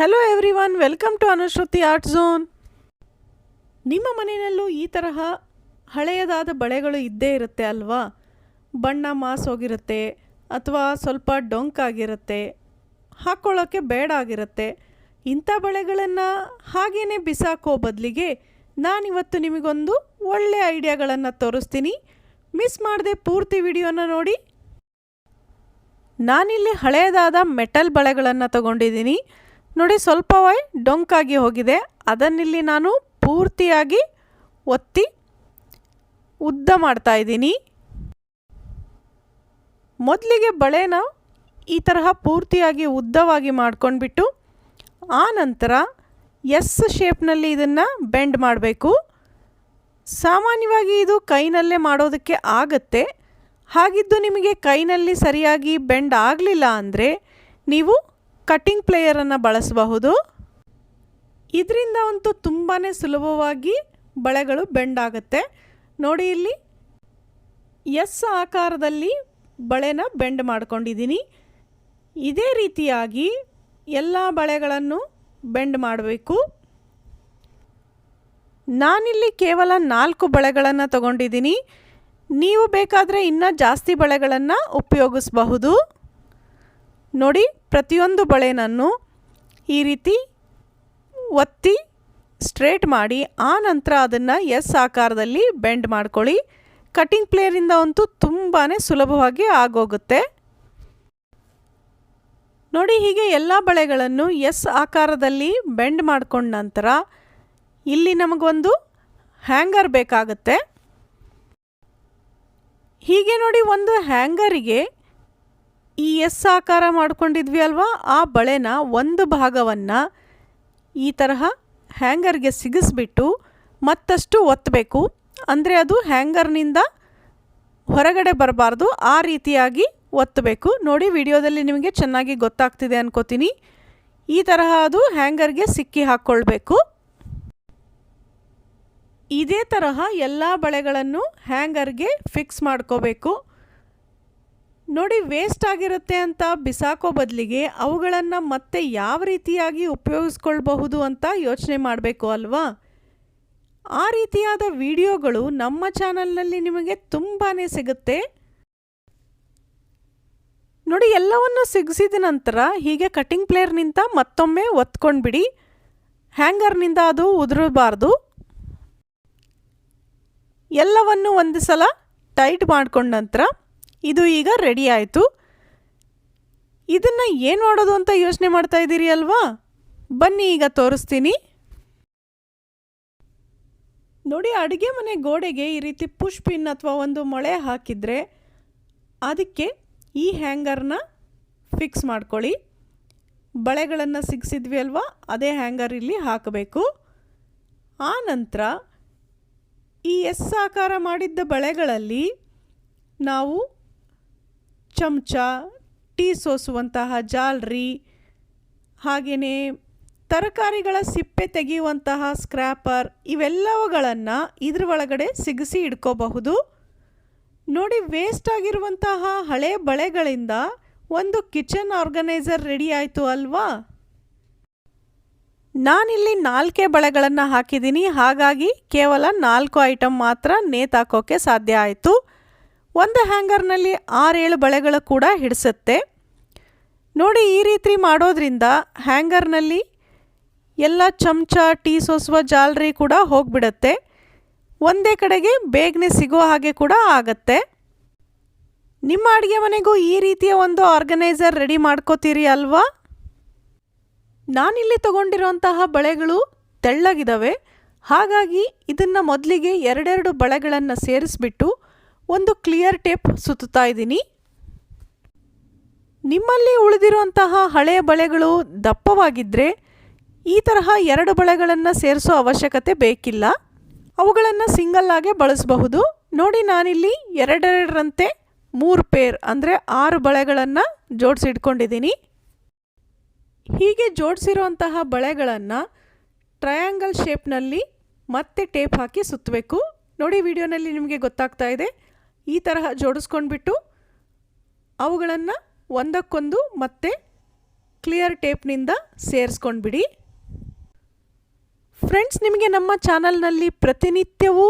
Hello everyone welcome to Anushruti art zone ನಿಮ್ಮ ಮನೆಯಲ್ಲೂ ಈ ತರಹ ಹಳೆಯದಾದ ಬಳೆಗಳು ಇದ್ದೇ ಇರುತ್ತೆ ಅಲ್ವಾ? ಬಣ್ಣ ಮಾಸೋಗಿರುತ್ತೆ ಅಥವಾ ಸ್ವಲ್ಪ ಡೊಂಕಾಗಿರುತ್ತೆ ಹಾಕ್ಕೊಳ್ಳೋಕ್ಕೆ ಬೇಡ ಆಗಿರುತ್ತೆ. ಇಂಥ ಬಳೆಗಳನ್ನು ಹಾಗೇ ಬಿಸಾಕೋ ಬದಲಿಗೆ ನಾನಿವತ್ತು ನಿಮಗೊಂದು ಒಳ್ಳೆಯ ಐಡಿಯಾಗಳನ್ನು ತೋರಿಸ್ತೀನಿ. ಮಿಸ್ ಮಾಡದೆ ಪೂರ್ತಿ ವಿಡಿಯೋನ ನೋಡಿ. ನಾನಿಲ್ಲಿ ಹಳೆಯದಾದ ಮೆಟಲ್ ಬಳೆಗಳನ್ನು ತಗೊಂಡಿದ್ದೀನಿ. ನೋಡಿ ಸ್ವಲ್ಪವೇ ಡೊಂಕಾಗಿ ಹೋಗಿದೆ. ಅದನ್ನಿಲ್ಲಿ ನಾನು ಪೂರ್ತಿಯಾಗಿ ಒತ್ತಿ ಉದ್ದ ಮಾಡ್ತಾ ಇದ್ದೀನಿ. ಮೊದಲಿಗೆ ಬಳೆನ ಈ ತರಹ ಪೂರ್ತಿಯಾಗಿ ಉದ್ದವಾಗಿ ಮಾಡ್ಕೊಂಡ್ಬಿಟ್ಟು ಆ ನಂತರ ಎಸ್ ಶೇಪ್ನಲ್ಲಿ ಇದನ್ನು ಬೆಂಡ್ ಮಾಡಬೇಕು. ಸಾಮಾನ್ಯವಾಗಿ ಇದು ಕೈನಲ್ಲೇ ಮಾಡೋದಕ್ಕೆ ಆಗತ್ತೆ. ಹಾಗಿದ್ದು ನಿಮಗೆ ಕೈನಲ್ಲಿ ಸರಿಯಾಗಿ ಬೆಂಡ್ ಆಗಲಿಲ್ಲ ಅಂದರೆ ನೀವು ಕಟ್ಟಿಂಗ್ ಪ್ಲೇಯರನ್ನು ಬಳಸಬಹುದು. ಇದರಿಂದ ಅಂತೂ ತುಂಬಾ ಸುಲಭವಾಗಿ ಬಳೆಗಳು ಬೆಂಡ್ ಆಗುತ್ತೆ. ನೋಡಿ ಇಲ್ಲಿ, ಎಸ್ ಆಕಾರದಲ್ಲಿ ಬಳೆನ ಬೆಂಡ್ ಮಾಡ್ಕೊಂಡಿದ್ದೀನಿ. ಇದೇ ರೀತಿಯಾಗಿ ಎಲ್ಲ ಬಳೆಗಳನ್ನು ಬೆಂಡ್ ಮಾಡಬೇಕು. ನಾನಿಲ್ಲಿ ಕೇವಲ ನಾಲ್ಕು ಬಳೆಗಳನ್ನು ತಗೊಂಡಿದ್ದೀನಿ. ನೀವು ಬೇಕಾದರೆ ಇನ್ನೂ ಜಾಸ್ತಿ ಬಳೆಗಳನ್ನು ಉಪಯೋಗಿಸಬಹುದು. ನೋಡಿ ಪ್ರತಿಯೊಂದು ಬಳೆನನ್ನು ಈ ರೀತಿ ಒತ್ತಿ ಸ್ಟ್ರೇಟ್ ಮಾಡಿ, ಆ ನಂತರ ಅದನ್ನು ಎಸ್ ಆಕಾರದಲ್ಲಿ ಬೆಂಡ್ ಮಾಡ್ಕೊಳ್ಳಿ. ಕಟ್ಟಿಂಗ್ ಪ್ಲೇಯರಿಂದ ಅಂತೂ ತುಂಬಾ ಸುಲಭವಾಗಿ ಆಗೋಗುತ್ತೆ. ನೋಡಿ, ಹೀಗೆ ಎಲ್ಲ ಬಳೆಗಳನ್ನು ಎಸ್ ಆಕಾರದಲ್ಲಿ ಬೆಂಡ್ ಮಾಡಿಕೊಂಡ ನಂತರ ಇಲ್ಲಿ ನಮಗೊಂದು ಹ್ಯಾಂಗರ್ ಬೇಕಾಗುತ್ತೆ. ಹೀಗೆ ನೋಡಿ, ಒಂದು ಹ್ಯಾಂಗರಿಗೆ ಈ ಎಸ್ ಆಕಾರ ಮಾಡ್ಕೊಂಡಿದ್ವಿ ಅಲ್ವಾ? ಆ ಬಳೆನ ಒಂದು ಭಾಗವನ್ನು ಈ ತರಹ ಹ್ಯಾಂಗರ್ಗೆ ಸಿಗಿಸ್ಬಿಟ್ಟು ಮತ್ತಷ್ಟು ಒತ್ತಬೇಕು ಅಂದರೆ ಅದು ಹ್ಯಾಂಗರ್ನಿಂದ ಹೊರಗಡೆ ಬರಬಾರ್ದು, ಆ ರೀತಿಯಾಗಿ ಒತ್ತಬೇಕು ನೋಡಿ, ವಿಡಿಯೋದಲ್ಲಿ ನಿಮಗೆ ಚೆನ್ನಾಗಿ ಗೊತ್ತಾಗ್ತಿದೆ ಅನ್ಕೋತೀನಿ. ಈ ತರಹ ಅದು ಹ್ಯಾಂಗರ್ಗೆ ಸಿಕ್ಕಿ ಹಾಕ್ಕೊಳ್ಬೇಕು ಇದೇ ತರಹ ಎಲ್ಲ ಬಳೆಗಳನ್ನು ಹ್ಯಾಂಗರ್ಗೆ ಫಿಕ್ಸ್ ಮಾಡ್ಕೋಬೇಕು. ನೋಡಿ ವೇಸ್ಟ್ ಆಗಿರುತ್ತೆ ಅಂತ ಬಿಸಾಕೋ ಬದಲಿಗೆ ಅವುಗಳನ್ನು ಮತ್ತೆ ಯಾವ ರೀತಿಯಾಗಿ ಉಪಯೋಗಿಸ್ಕೊಳ್ಬಹುದು ಅಂತ ಯೋಚನೆ ಮಾಡಬೇಕು ಅಲ್ವಾ? ಆ ರೀತಿಯಾದ ವಿಡಿಯೋಗಳು ನಮ್ಮ ಚಾನಲ್ನಲ್ಲಿ ನಿಮಗೆ ತುಂಬಾ ಸಿಗುತ್ತೆ. ನೋಡಿ, ಎಲ್ಲವನ್ನು ಸಿಗಿಸಿದ ನಂತರ ಹೀಗೆ ಕಟಿಂಗ್ ಪ್ಲೇಯರ್ನಿಂದ ಮತ್ತೊಮ್ಮೆ ಒತ್ಕೊಂಡ್ಬಿಡಿ. ಹ್ಯಾಂಗರ್ನಿಂದ ಅದು ಉದುರಬಾರ್ದು. ಎಲ್ಲವನ್ನು ಒಂದು ಸಲ ಟೈಟ್ ಮಾಡಿಕೊಂಡ ನಂತರ ಇದು ಈಗ ರೆಡಿ ಆಯಿತು. ಇದನ್ನು ಏನು ಮಾಡೋದು ಅಂತ ಯೋಚನೆ ಮಾಡ್ತಾ ಇದ್ದೀರಿ ಅಲ್ವಾ? ಬನ್ನಿ ಈಗ ತೋರಿಸ್ತೀನಿ. ನೋಡಿ, ಅಡುಗೆ ಮನೆ ಗೋಡೆಗೆ ಈ ರೀತಿ ಪುಷ್ ಪಿನ್ ಅಥವಾ ಒಂದು ಮೊಳೆ ಹಾಕಿದರೆ ಅದಕ್ಕೆ ಈ ಹ್ಯಾಂಗರ್ನ ಫಿಕ್ಸ್ ಮಾಡ್ಕೊಳ್ಳಿ. ಬಳೆಗಳನ್ನು ಸಿಗಿಸಿದ್ವಿ ಅಲ್ವಾ? ಅದೇ ಹ್ಯಾಂಗರ್ ಇಲ್ಲಿ ಹಾಕಬೇಕು. ಆ ನಂತರ ಈ ಎಸ್ ಆಕಾರ ಮಾಡಿದ್ದ ಬಳೆಗಳಲ್ಲಿ ನಾವು ಚಮಚ, ಟೀ ಸೋಸುವಂತಹ ಜಾಲ್ರಿ ಹಾಗೆಯೇ ತರಕಾರಿಗಳ ಸಿಪ್ಪೆ ತೆಗೆಯುವಂತಹ ಸ್ಕ್ರ್ಯಾಪರ್ ಇವೆಲ್ಲವುಗಳನ್ನು ಇದ್ರ ಒಳಗಡೆ ಸಿಗಿಸಿ ಇಡ್ಕೋಬಹುದು. ನೋಡಿ ವೇಸ್ಟ್ ಆಗಿರುವಂತಹ ಹಳೆ ಬಳೆಗಳಿಂದ ಒಂದು ಕಿಚನ್ ಆರ್ಗನೈಸರ್ ರೆಡಿ ಆಯಿತು ಅಲ್ವಾ? ನಾನಿಲ್ಲಿ ನಾಲ್ಕೇ ಬಳೆಗಳನ್ನು ಹಾಕಿದ್ದೀನಿ, ಹಾಗಾಗಿ ಕೇವಲ ನಾಲ್ಕು ಐಟಮ್ ಮಾತ್ರ ನೇತಾಕೋಕ್ಕೆ ಸಾಧ್ಯ ಆಯಿತು. ಒಂದು ಹ್ಯಾಂಗರ್ನಲ್ಲಿ ಆರೇಳು ಬಳೆಗಳು ಕೂಡ ಹಿಡಿಸುತ್ತೆ. ನೋಡಿ ಈ ರೀತಿ ಮಾಡೋದ್ರಿಂದ ಹ್ಯಾಂಗರ್ನಲ್ಲಿ ಎಲ್ಲ ಚಮಚ, ಟೀ ಸೋಸುವ ಜಾಲರಿ ಕೂಡ ಹೋಗಿಬಿಡತ್ತೆ. ಒಂದೇ ಕಡೆಗೆ ಬೇಗನೆ ಸಿಗೋ ಹಾಗೆ ಕೂಡ ಆಗತ್ತೆ. ನಿಮ್ಮ ಅಡುಗೆ ಮನೆಗೂ ಈ ರೀತಿಯ ಒಂದು ಆರ್ಗನೈಸರ್ ರೆಡಿ ಮಾಡ್ಕೋತೀರಿ ಅಲ್ವಾ? ನಾನಿಲ್ಲಿ ತಗೊಂಡಿರುವಂತಹ ಬಳೆಗಳು ತೆಳ್ಳಗಿದ್ದಾವೆ ಹಾಗಾಗಿ ಇದನ್ನು ಮೊದಲಿಗೆ ಎರಡೆರಡು ಬಳೆಗಳನ್ನು ಸೇರಿಸ್ಬಿಟ್ಟು ಒಂದು ಕ್ಲಿಯರ್ ಟೇಪ್ ಸುತ್ತುತ್ತಾ ಇದ್ದೀನಿ. ನಿಮ್ಮಲ್ಲಿ ಉಳಿದಿರುವಂತಹ ಹಳೆಯ ಬಳೆಗಳು ದಪ್ಪವಾಗಿದ್ದರೆ ಈ ತರಹ ಎರಡು ಬಳೆಗಳನ್ನು ಸೇರಿಸೋ ಅವಶ್ಯಕತೆ ಬೇಕಿಲ್ಲ. ಅವುಗಳನ್ನು ಸಿಂಗಲ್ ಆಗೇ ಬಳಸಬಹುದು. ನೋಡಿ ನಾನಿಲ್ಲಿ ಎರಡೆರಡರಂತೆ ಮೂರು ಪೇರ್ ಅಂದರೆ ಆರು ಬಳೆಗಳನ್ನು ಜೋಡಿಸಿಟ್ಕೊಂಡಿದ್ದೀನಿ. ಹೀಗೆ ಜೋಡಿಸಿರುವಂತಹ ಬಳೆಗಳನ್ನು ಟ್ರಯಾಂಗಲ್ ಶೇಪ್ನಲ್ಲಿ ಮತ್ತೆ ಟೇಪ್ ಹಾಕಿ ಸುತ್ತಬೇಕು. ನೋಡಿ ವಿಡಿಯೋನಲ್ಲಿ ನಿಮಗೆ ಗೊತ್ತಾಗ್ತಾ ಇದೆ. ಈ ತರಹ ಜೋಡಿಸ್ಕೊಂಡ್ಬಿಟ್ಟು ಅವುಗಳನ್ನು ಒಂದಕ್ಕೊಂದು ಮತ್ತೆ ಕ್ಲಿಯರ್ ಟೇಪ್ನಿಂದ ಸೇರಿಸ್ಕೊಂಡ್ಬಿಡಿ. ಫ್ರೆಂಡ್ಸ್ ನಿಮಗೆ ನಮ್ಮ ಚಾನಲ್ನಲ್ಲಿ ಪ್ರತಿನಿತ್ಯವೂ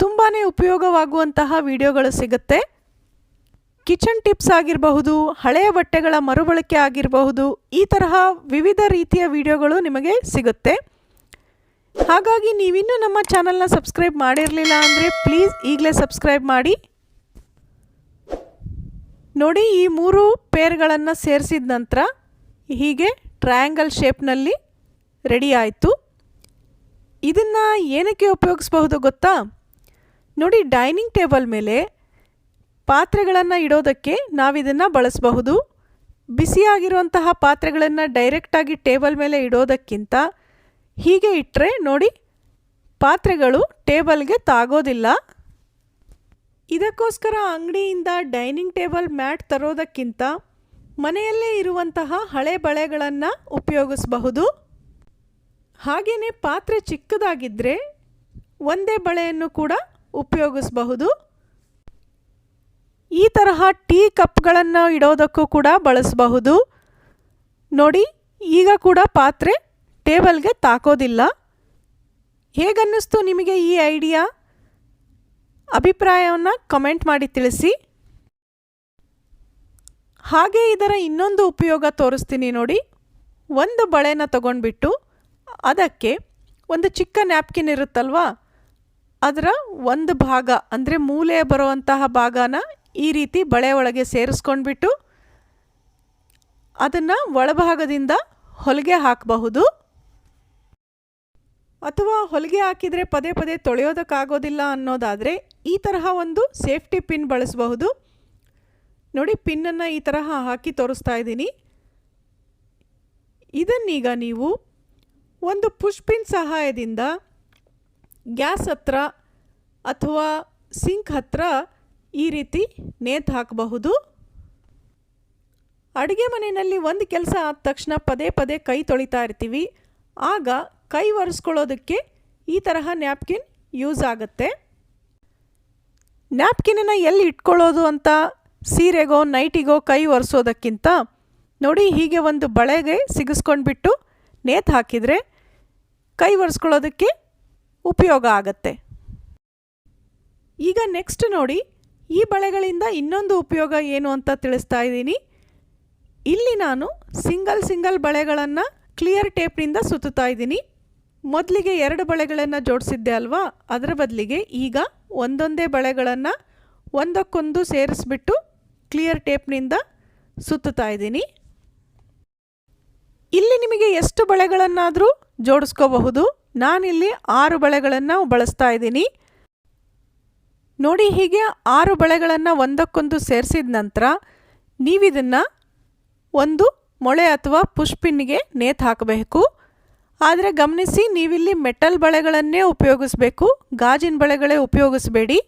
ತುಂಬಾ ಉಪಯೋಗವಾಗುವಂತಹ ವಿಡಿಯೋಗಳು ಸಿಗುತ್ತೆ. ಕಿಚನ್ ಟಿಪ್ಸ್ ಆಗಿರಬಹುದು, ಹಳೆಯ ಬಟ್ಟೆಗಳ ಮರುಬಳಕೆ ಆಗಿರಬಹುದು, ಈ ತರಹ ವಿವಿಧ ರೀತಿಯ ವಿಡಿಯೋಗಳು ನಿಮಗೆ ಸಿಗುತ್ತೆ. ಹಾಗಾಗಿ ನೀವಿನ್ನೂ ನಮ್ಮ ಚಾನಲ್ನ ಸಬ್ಸ್ಕ್ರೈಬ್ ಮಾಡಿರಲಿಲ್ಲ ಅಂದರೆ ಪ್ಲೀಸ್ ಈಗಲೇ ಸಬ್ಸ್ಕ್ರೈಬ್ ಮಾಡಿ. ನೋಡಿ ಈ ಮೂರು ಪೇರ್ಗಳನ್ನು ಸೇರಿಸಿದ ನಂತರ ಹೀಗೆ ಟ್ರಯಾಂಗಲ್ ಶೇಪ್ನಲ್ಲಿ ರೆಡಿ ಆಯಿತು. ಇದನ್ನು ಏನಕ್ಕೆ ಉಪಯೋಗಿಸ್ಬಹುದು ಗೊತ್ತಾ? ನೋಡಿ ಡೈನಿಂಗ್ ಟೇಬಲ್ ಮೇಲೆ ಪಾತ್ರೆಗಳನ್ನು ಇಡೋದಕ್ಕೆ ನಾವಿದನ್ನು ಬಳಸಬಹುದು. ಬಿಸಿಯಾಗಿರುವಂತಹ ಪಾತ್ರೆಗಳನ್ನು ಡೈರೆಕ್ಟಾಗಿ ಟೇಬಲ್ ಮೇಲೆ ಇಡೋದಕ್ಕಿಂತ ಹೀಗೆ ಇಟ್ಟರೆ ನೋಡಿ ಪಾತ್ರೆಗಳು ಟೇಬಲ್ಗೆ ತಾಗೋದಿಲ್ಲ. ಇದಕ್ಕೋಸ್ಕರ ಅಂಗಡಿಯಿಂದ ಡೈನಿಂಗ್ ಟೇಬಲ್ ಮ್ಯಾಟ್ ತರೋದಕ್ಕಿಂತ ಮನೆಯಲ್ಲೇ ಇರುವಂತಹ ಹಳೆ ಬಳೆಗಳನ್ನು ಉಪಯೋಗಿಸಬಹುದು. ಹಾಗೆಯೇ ಪಾತ್ರೆ ಚಿಕ್ಕದಾಗಿದ್ದರೆ ಒಂದೇ ಬಳೆಯನ್ನು ಕೂಡ ಉಪಯೋಗಿಸಬಹುದು. ಈ ತರಹ ಟೀ ಕಪ್ಗಳನ್ನು ಇಡೋದಕ್ಕೂ ಕೂಡ ಬಳಸಬಹುದು. ನೋಡಿ, ಈಗ ಕೂಡ ಪಾತ್ರೆ ಟೇಬಲ್ಗೆ ತಾಕೋದಿಲ್ಲ. ಹೇಗನ್ನಿಸ್ತು ನಿಮಗೆ ಈ ಐಡಿಯಾ? ಅಭಿಪ್ರಾಯವನ್ನು ಕಮೆಂಟ್ ಮಾಡಿ ತಿಳಿಸಿ. ಹಾಗೆ ಇದರ ಇನ್ನೊಂದು ಉಪಯೋಗ ತೋರಿಸ್ತೀನಿ ನೋಡಿ. ಒಂದು ಬಳೆನ ತಗೊಂಡ್ಬಿಟ್ಟು ಅದಕ್ಕೆ ಒಂದು ಚಿಕ್ಕ ನ್ಯಾಪ್ಕಿನ್ ಇರುತ್ತಲ್ವಾ? ಅದರ ಒಂದು ಭಾಗ, ಅಂದರೆ ಮೂಲೆ ಬರುವಂತಹ ಭಾಗನ ಈ ರೀತಿ ಬಳೆ ಒಳಗೆ ಸೇರಿಸ್ಕೊಂಡ್ಬಿಟ್ಟು ಅದನ್ನು ಒಳಭಾಗದಿಂದ ಹೊಲಿಗೆ ಹಾಕಬಹುದು. ಅಥವಾ ಹೊಲಿಗೆ ಹಾಕಿದರೆ ಪದೇ ಪದೇ ತೊಳೆಯೋದಕ್ಕಾಗೋದಿಲ್ಲ ಅನ್ನೋದಾದರೆ ಈ ತರಹ ಒಂದು ಸೇಫ್ಟಿ ಪಿನ್ ಬಳಸಬಹುದು. ನೋಡಿ, ಪಿನ್ನನ್ನು ಈ ತರಹ ಹಾಕಿ ತೋರಿಸ್ತಾ ಇದ್ದೀನಿ. ಇದನ್ನೀಗ ನೀವು ಒಂದು ಪುಷ್ ಪಿನ್ ಸಹಾಯದಿಂದ ಗ್ಯಾಸ್ ಹತ್ರ ಅಥವಾ ಸಿಂಕ್ ಹತ್ರ ಈ ರೀತಿ ನೇತು ಹಾಕಬಹುದು. ಅಡುಗೆ ಮನೆಯಲ್ಲಿ ಒಂದು ಕೆಲಸ ಆದ ತಕ್ಷಣ ಪದೇ ಪದೇ ಕೈ ತೊಳಿತಾ ಇರ್ತೀವಿ. ಆಗ ಕೈ ಒರೆಸ್ಕೊಳ್ಳೋದಕ್ಕೆ ಈ ತರಹ ನ್ಯಾಪ್ಕಿನ್ ಯೂಸ್ ಆಗುತ್ತೆ. ನ್ಯಾಪ್ಕಿನನ್ನು ಎಲ್ಲಿ ಇಟ್ಕೊಳ್ಳೋದು ಅಂತ ಸೀರೆಗೋ, ನೈಟಿಗೋ ಕೈ ಒರೆಸೋದಕ್ಕಿಂತ ನೋಡಿ ಹೀಗೆ ಒಂದು ಬಳೆಗೆ ಸಿಗಿಸ್ಕೊಂಡ್ಬಿಟ್ಟು ನೇತು ಹಾಕಿದರೆ ಕೈ ಒರೆಸ್ಕೊಳ್ಳೋದಕ್ಕೆ ಉಪಯೋಗ ಆಗತ್ತೆ. ಈಗ ನೆಕ್ಸ್ಟ್ ನೋಡಿ ಈ ಬಳೆಗಳಿಂದ ಇನ್ನೊಂದು ಉಪಯೋಗ ಏನು ಅಂತ ತಿಳಿಸ್ತಾ ಇದ್ದೀನಿ. ಇಲ್ಲಿ ನಾನು ಸಿಂಗಲ್ ಸಿಂಗಲ್ ಬಳೆಗಳನ್ನು ಕ್ಲಿಯರ್ ಟೇಪ್ನಿಂದ ಸುತ್ತುತ್ತಾ ಇದ್ದೀನಿ. ಮೊದಲಿಗೆ ಎರಡು ಬಳೆಗಳನ್ನು ಜೋಡಿಸಿದ್ದೆ ಅಲ್ವಾ? ಅದರ ಬದಲಿಗೆ ಈಗ ಒಂದೊಂದೇ ಬಳೆಗಳನ್ನು ಒಂದಕ್ಕೊಂದು ಸೇರಿಸ್ಬಿಟ್ಟು ಕ್ಲಿಯರ್ ಟೇಪ್ನಿಂದ ಸುತ್ತುತ್ತಾ ಇದ್ದೀನಿ. ಇಲ್ಲಿ ನಿಮಗೆ ಎಷ್ಟು ಬಳೆಗಳನ್ನಾದರೂ ಜೋಡಿಸ್ಕೋಬಹುದು. ನಾನಿಲ್ಲಿ ಆರು ಬಳೆಗಳನ್ನು ಬಳಸ್ತಾ ಇದ್ದೀನಿ. ನೋಡಿ ಹೀಗೆ ಆರು ಬಳೆಗಳನ್ನು ಒಂದಕ್ಕೊಂದು ಸೇರಿಸಿದ ನಂತರ ನೀವಿದನ್ನು ಒಂದು ಮೊಳೆ ಅಥವಾ ಪುಷ್ಪಿನ್ಗೆ ನೇತು ಹಾಕಬೇಕು. ಆದರೆ ಗಮನಿಸಿ, ನೀವಿಲ್ಲಿ ಮೆಟಲ್ ಬಳೆಗಳನ್ನೇ ಉಪಯೋಗಿಸ್ಬೇಕು, ಗಾಜಿನ ಬಳೆಗಳೇ ಉಪಯೋಗಿಸ್ಬೇಡಿ.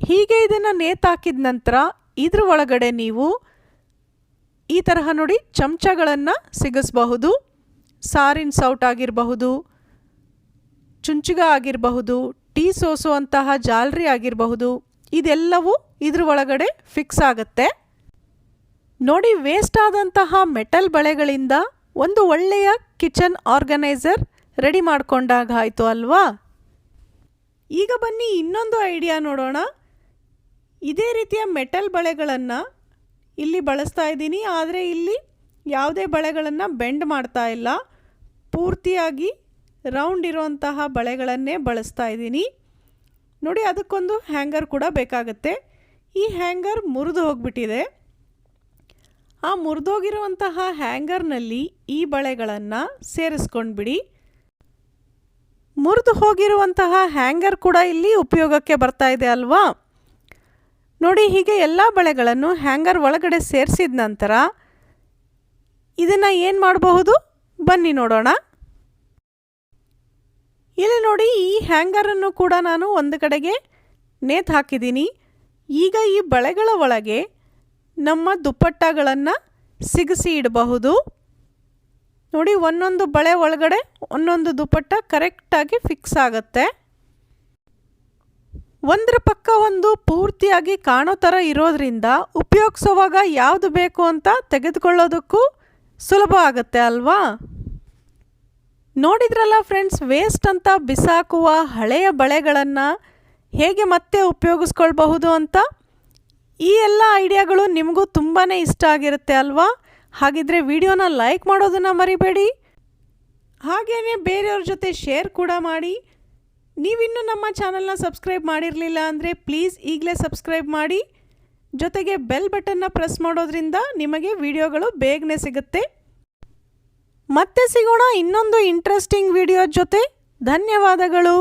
ಹೀಗೆ ಇದನ್ನು ನೇತಾಕಿದ ನಂತರ ಇದ್ರ ಒಳಗಡೆ ನೀವು ಈ ತರಹ ನೋಡಿ ಚಮಚಗಳನ್ನು ಸಿಗಿಸಬಹುದು. ಸಾರಿನ ಸೌಟ್ ಆಗಿರಬಹುದು, ಚುಂಚುಗ ಆಗಿರಬಹುದು, ಟೀ ಸೋಸುವಂತಹ ಜಾಲರಿ ಆಗಿರಬಹುದು, ಇದೆಲ್ಲವೂ ಇದ್ರ ಒಳಗಡೆ ಫಿಕ್ಸ್ ಆಗುತ್ತೆ. ನೋಡಿ ವೇಸ್ಟ್ ಆದಂತಹ ಮೆಟಲ್ ಬಳೆಗಳಿಂದ ಒಂದು ಒಳ್ಳೆಯ ಕಿಚನ್ ಆರ್ಗನೈಸರ್ ರೆಡಿ ಮಾಡ್ಕೊಂಡಾಗ ಆಯಿತು ಅಲ್ವಾ? ಈಗ ಬನ್ನಿ ಇನ್ನೊಂದು ಐಡಿಯಾ ನೋಡೋಣ. ಇದೇ ರೀತಿಯ ಮೆಟಲ್ ಬಳೆಗಳನ್ನು ಇಲ್ಲಿ ಬಳಸ್ತಾ ಇದ್ದೀನಿ. ಆದರೆ ಇಲ್ಲಿ ಯಾವುದೇ ಬಳೆಗಳನ್ನು ಬೆಂಡ್ ಮಾಡ್ತಾ ಇಲ್ಲ. ಪೂರ್ತಿಯಾಗಿ ರೌಂಡ್ ಇರುವಂತಹ ಬಳೆಗಳನ್ನೇ ಬಳಸ್ತಾ ಇದ್ದೀನಿ. ನೋಡಿ, ಅದಕ್ಕೊಂದು ಹ್ಯಾಂಗರ್ ಕೂಡ ಬೇಕಾಗುತ್ತೆ. ಈ ಹ್ಯಾಂಗರ್ ಮುರಿದು ಹೋಗಿಬಿಟ್ಟಿದೆ. ಆ ಮುರಿದೋಗಿರುವಂತಹ ಹ್ಯಾಂಗರ್ನಲ್ಲಿ ಈ ಬಳೆಗಳನ್ನು ಸೇರಿಸ್ಕೊಂಡ್ಬಿಡಿ. ಮುರಿದು ಹೋಗಿರುವಂತಹ ಹ್ಯಾಂಗರ್ ಕೂಡ ಇಲ್ಲಿ ಉಪಯೋಗಕ್ಕೆ ಬರ್ತಾ ಇದೆ ಅಲ್ವಾ? ನೋಡಿ, ಹೀಗೆ ಎಲ್ಲ ಬಳೆಗಳನ್ನು ಹ್ಯಾಂಗರ್ ಒಳಗಡೆ ಸೇರಿಸಿದ ನಂತರ ಇದನ್ನು ಏನು ಮಾಡಬಹುದು? ಬನ್ನಿ ನೋಡೋಣ. ಇಲ್ಲಿ ನೋಡಿ, ಈ ಹ್ಯಾಂಗರನ್ನು ಕೂಡ ನಾನು ಒಂದು ಕಡೆಗೆ ನೇತು ಹಾಕಿದ್ದೀನಿ. ಈಗ ಈ ಬಳೆಗಳ ಒಳಗೆ ನಮ್ಮ ದುಪ್ಪಟ್ಟಗಳನ್ನು ಸಿಗಿಸಿ ಇಡಬಹುದು. ನೋಡಿ, ಒಂದೊಂದು ಬಳೆ ಒಳಗಡೆ ಒಂದೊಂದು ದುಪ್ಪಟ್ಟ ಕರೆಕ್ಟಾಗಿ ಫಿಕ್ಸ್ ಆಗುತ್ತೆ. ಒಂದರ ಪಕ್ಕ ಒಂದು ಪೂರ್ತಿಯಾಗಿ ಕಾಣೋ ಥರ ಇರೋದ್ರಿಂದ ಉಪಯೋಗಿಸೋವಾಗ ಯಾವುದು ಬೇಕು ಅಂತ ತೆಗೆದುಕೊಳ್ಳೋದಕ್ಕೂ ಸುಲಭ ಆಗುತ್ತೆ ಅಲ್ವಾ? ನೋಡಿದ್ರಲ್ಲ ಫ್ರೆಂಡ್ಸ್ ವೇಸ್ಟ್ ಅಂತ ಬಿಸಾಕುವ ಹಳೆಯ ಬಳೆಗಳನ್ನು ಹೇಗೆ ಮತ್ತೆ ಉಪಯೋಗಿಸ್ಕೊಳ್ಬಹುದು ಅಂತ? ಈ ಎಲ್ಲ ಐಡಿಯಾಗಳು ನಿಮಗೂ ತುಂಬಾ ಇಷ್ಟ ಆಗಿರುತ್ತೆ ಅಲ್ವಾ? ಹಾಗಿದ್ರೆ ವಿಡಿಯೋನ ಲೈಕ್ ಮಾಡೋದನ್ನು ಮರಿಬೇಡಿ. ಹಾಗೆಯೇ ಬೇರೆಯವ್ರ ಜೊತೆ ಶೇರ್ ಕೂಡ ಮಾಡಿ. ನೀವಿನ್ನೂ ನಮ್ಮ ಚಾನಲ್ನ ಸಬ್ಸ್ಕ್ರೈಬ್ ಮಾಡಿರಲಿಲ್ಲ ಅಂದರೆ ಪ್ಲೀಸ್ ಈಗಲೇ ಸಬ್ಸ್ಕ್ರೈಬ್ ಮಾಡಿ. ಜೊತೆಗೆ ಬೆಲ್ ಬಟನ್ನ ಪ್ರೆಸ್ ಮಾಡೋದ್ರಿಂದ ನಿಮಗೆ ವಿಡಿಯೋಗಳು ಬೇಗನೆ ಸಿಗುತ್ತೆ. ಮತ್ತೆ ಸಿಗೋಣ ಇನ್ನೊಂದು ಇಂಟ್ರೆಸ್ಟಿಂಗ್ ವಿಡಿಯೋ ಜೊತೆ. ಧನ್ಯವಾದಗಳು.